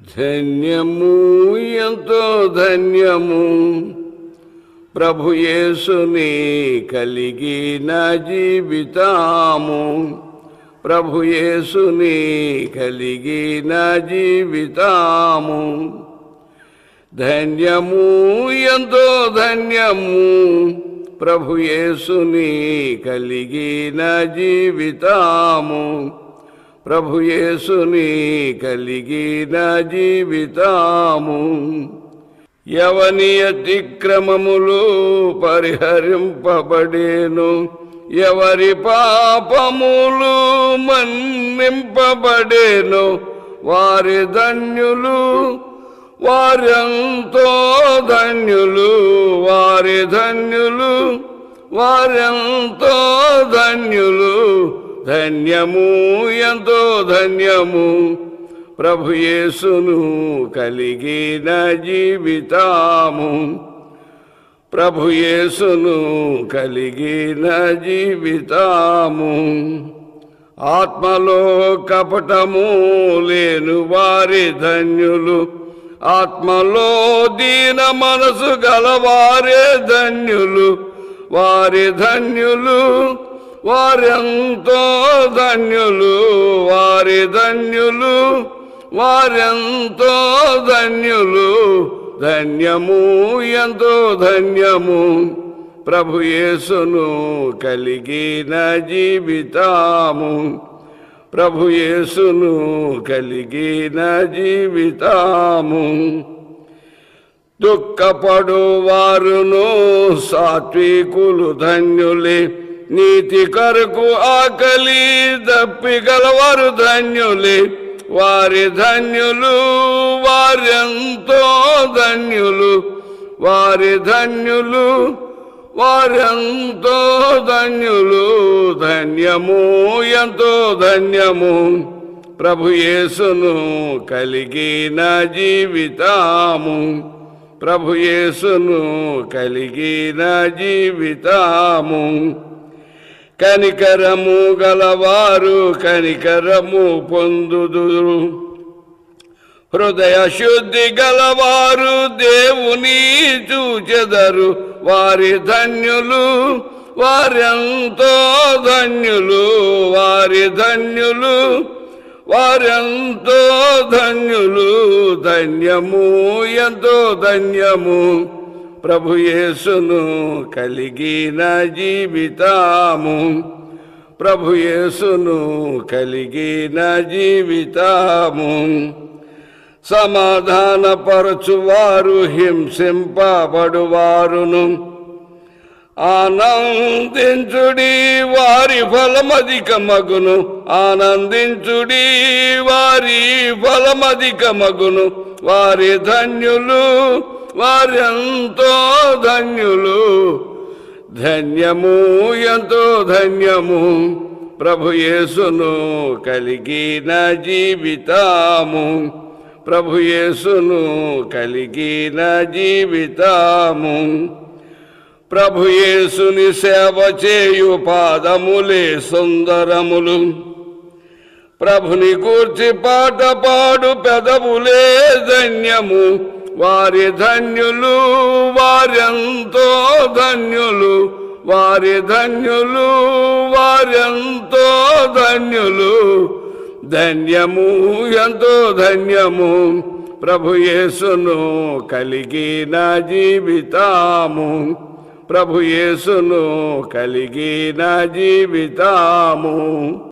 ధన్యము ఎంతో ధన్యము. ప్రభుయేసుని కలిగిన జీవితాము. ప్రభుయేసుని కలిగిన జీవితాము. ధన్యము ఎంతో ధన్యము. ప్రభుయేసుని కలిగిన జీవితాము. ప్రభుయేసుని కలిగిన జీవితాము. యవని అతిక్రమములు పరిహరింపబడేను. ఎవరి పాపములు మన్నింపబడేను. వారి ధన్యులు వారెంతో ధన్యులు వారి ధన్యులు వారెంతో ధన్యులు. ధన్యము ఎంతో ధన్యము. ప్రభుయేసును కలిగిన జీవితాము. ప్రభుయేసును కలిగిన జీవితాము. ఆత్మలో కపటము లేను వారి ధన్యులు. ఆత్మలో దీన మనసు గలవారే ధన్యులు. వారి ధన్యులు వారెంతో ధన్యులు వారి ధన్యులు వారెంతో ధన్యులు ధన్యము ఎంతో ధన్యము. ప్రభుయేసును కలిగిన జీవితాము. ప్రభుయేసును కలిగిన జీవితాము. దుఃఖపడు వారును సాత్వికులు ధన్యులే. నీతి కొరకు ఆకలి దప్పిగలవారు ధన్యులే. వారి ధన్యులు వారెంతో ధన్యులు. వారి ధన్యులు వారెంతో ధన్యులు. ధన్యము ఎంతో ధన్యము. ప్రభుయేసును కలిగిన జీవితాము. ప్రభుయేసును కలిగిన జీవితాము. కనికరము గలవారు కనికరము పొందుదురు. హృదయ శుద్ధి గలవారు దేవుని చూచెదరు. వారి ధన్యులు వారెంతో ధన్యులు వారి ధన్యులు వారెంతో ధన్యులు. ధన్యము ఎంతో ధన్యము. ప్రభుయేసును కలిగిన జీవితాము. ప్రభుయేసును కలిగిన జీవితాము. సమాధానపరచువారు హింసింపబడువారును. ఆనందించుడి వారి ఫలమధిక మగును ఆనందించుడి వారి ఫలమధిక మగును వారి ధన్యులు వారెంతో ధన్యులు. ధన్యము ఎంతో ధన్యము ప్రభుయేసును కలిగిన జీవితాము. ప్రభుయేసును కలిగిన జీవితాము. ప్రభుయేసుని సేవ చేయు పాదములే సుందరములు. ప్రభుని కూర్చి పాట పాడు పెదవులే ధన్యము. వారి ధన్యులు వారెంతో ధన్యులు. వారి ధన్యులు వారెంతో ధన్యులు. ధన్యము ఎంతో ధన్యము ప్రభుయేసును కలిగిన జీవితాము. ప్రభుయేసును కలిగిన జీవితాము.